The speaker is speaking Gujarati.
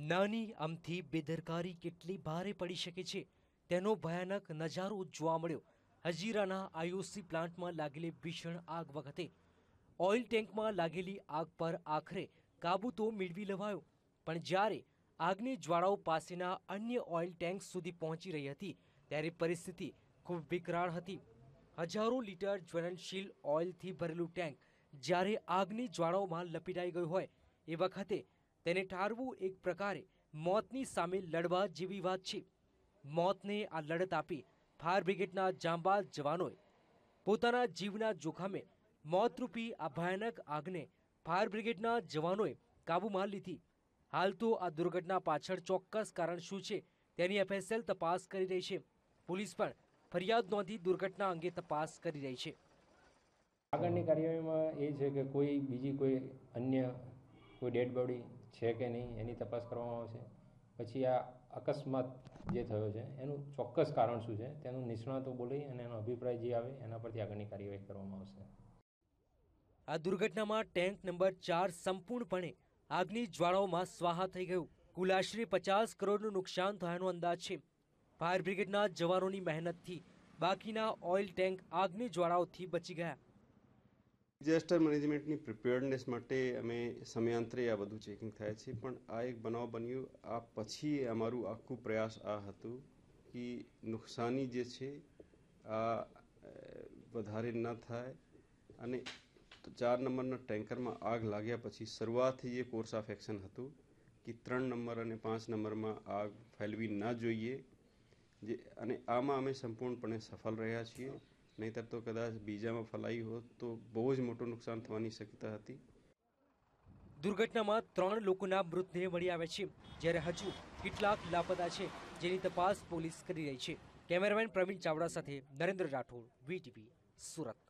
નાની અમથી બેદરકારી કેટલી ભારે પડી શકે છે, તેનો ભયાનક નજારો જોવા મળ્યો. હજીરાના આઈઓસી પ્લાન્ટમાં લાગેલી ભીષણ આગ વખતે ઓઇલ ટેન્કમાં લાગેલી આગ પર આખરે કાબુ તો મેળવી લેવાયો. પણ જ્યારે આગની જ્વાળાઓ પાસેના અન્ય ઓઇલ ટેન્ક સુધી પહોંચી રહી હતી, ત્યારે પરિસ્થિતિ ખૂબ વિકરાળ હતી. હજારો લીટર જ્વલનશીલ ઓઇલથી ભરેલું ટેન્ક જ્યારે આગની જ્વાળાઓમાં લપેટાઈ ગયું હોય, એ વખતે તેને ઠારવું એક પ્રકારે મોતની સામે લડવા જેવી વાત છે. મોતને આ લડત આપી ફાયર બ્રિગેડના જાંબાઝ જવાનોએ પોતાના જીવના જોખમે મોતરૂપી આ ભયાનક આગને ફાયર બ્રિગેડના જવાનોએ કાબૂમાં લીધી. હાલ તો આ દુર્ઘટના પાછળ ચોક્કસ કારણ શું છે તેની એફએસએલ તપાસ કરી રહી છે. પોલીસ પણ ફરિયાદ નોંધી દુર્ઘટના અંગે તપાસ કરી રહી છે. આગળની કાર્યવાહીમાં એ છે કે કોઈ બીજી કોઈ અન્ય કોઈ ડેડ બોડી છે કે નહીં, એની તપાસ કરવામાં આવશે. પછી આ અકસ્માત જે થયો છે, એનું ચોક્કસ કારણ શું છે, તેનું નિષ્ણાતો બોલી અને એનો અભિપ્રાય જે આવે, એના પરથી આગળની કાર્યવાહી કરવામાં આવશે. આ દુર્ઘટનામાં ટેન્ક નંબર ચાર સંપૂર્ણપણે આગની જ્વાળાઓમાં સ્વાહા થઈ ગયું. કુલ આશરે પચાસ કરોડનું નુકસાન થયાનો અંદાજ છે. ફાયર બ્રિગેડના જવાનોની મહેનતથી બાકીના ઓઇલ ટેન્ક આગની જ્વાળાઓથી બચી ગયા. ડિઝાસ્ટર મેનેજમેન્ટની પ્રિપેર્ડનેસ માટે અમે સમયાંતરે આ બધું ચેકિંગ થાય છે. પણ આ એક બનાવ બન્યું. આ પછી અમારું આખું પ્રયાસ આ હતું કે નુકસાની જે છે, આ વધારે ન થાય અને ચાર નંબરના ટેન્કરમાં આગ લાગ્યા પછી શરૂઆતથી જે કોર્સ ઓફ એક્શન હતું કે ત્રણ નંબર અને પાંચ નંબરમાં આગ ફેલવી ન જોઈએ. જે, અને આમાં અમે સંપૂર્ણપણે સફળ રહ્યા છીએ. નહીંતર તો કદાચ બીજામાં ફલાઈ હોત તો બહુ જ મોટું નુકસાન થવાની શક્યતા હતી. દુર્ઘટનામાં ત્રણ લોકોના મૃતદેહ મળી આવ્યા છે, જ્યારે હજુ કેટલાક લાપતા છે, જેની તપાસ પોલીસ કરી રહી છે. કેમેરામેન પ્રવીણ ચાવડા સાથે નરેન્દ્ર રાઠોડ વીટીવી સુરત.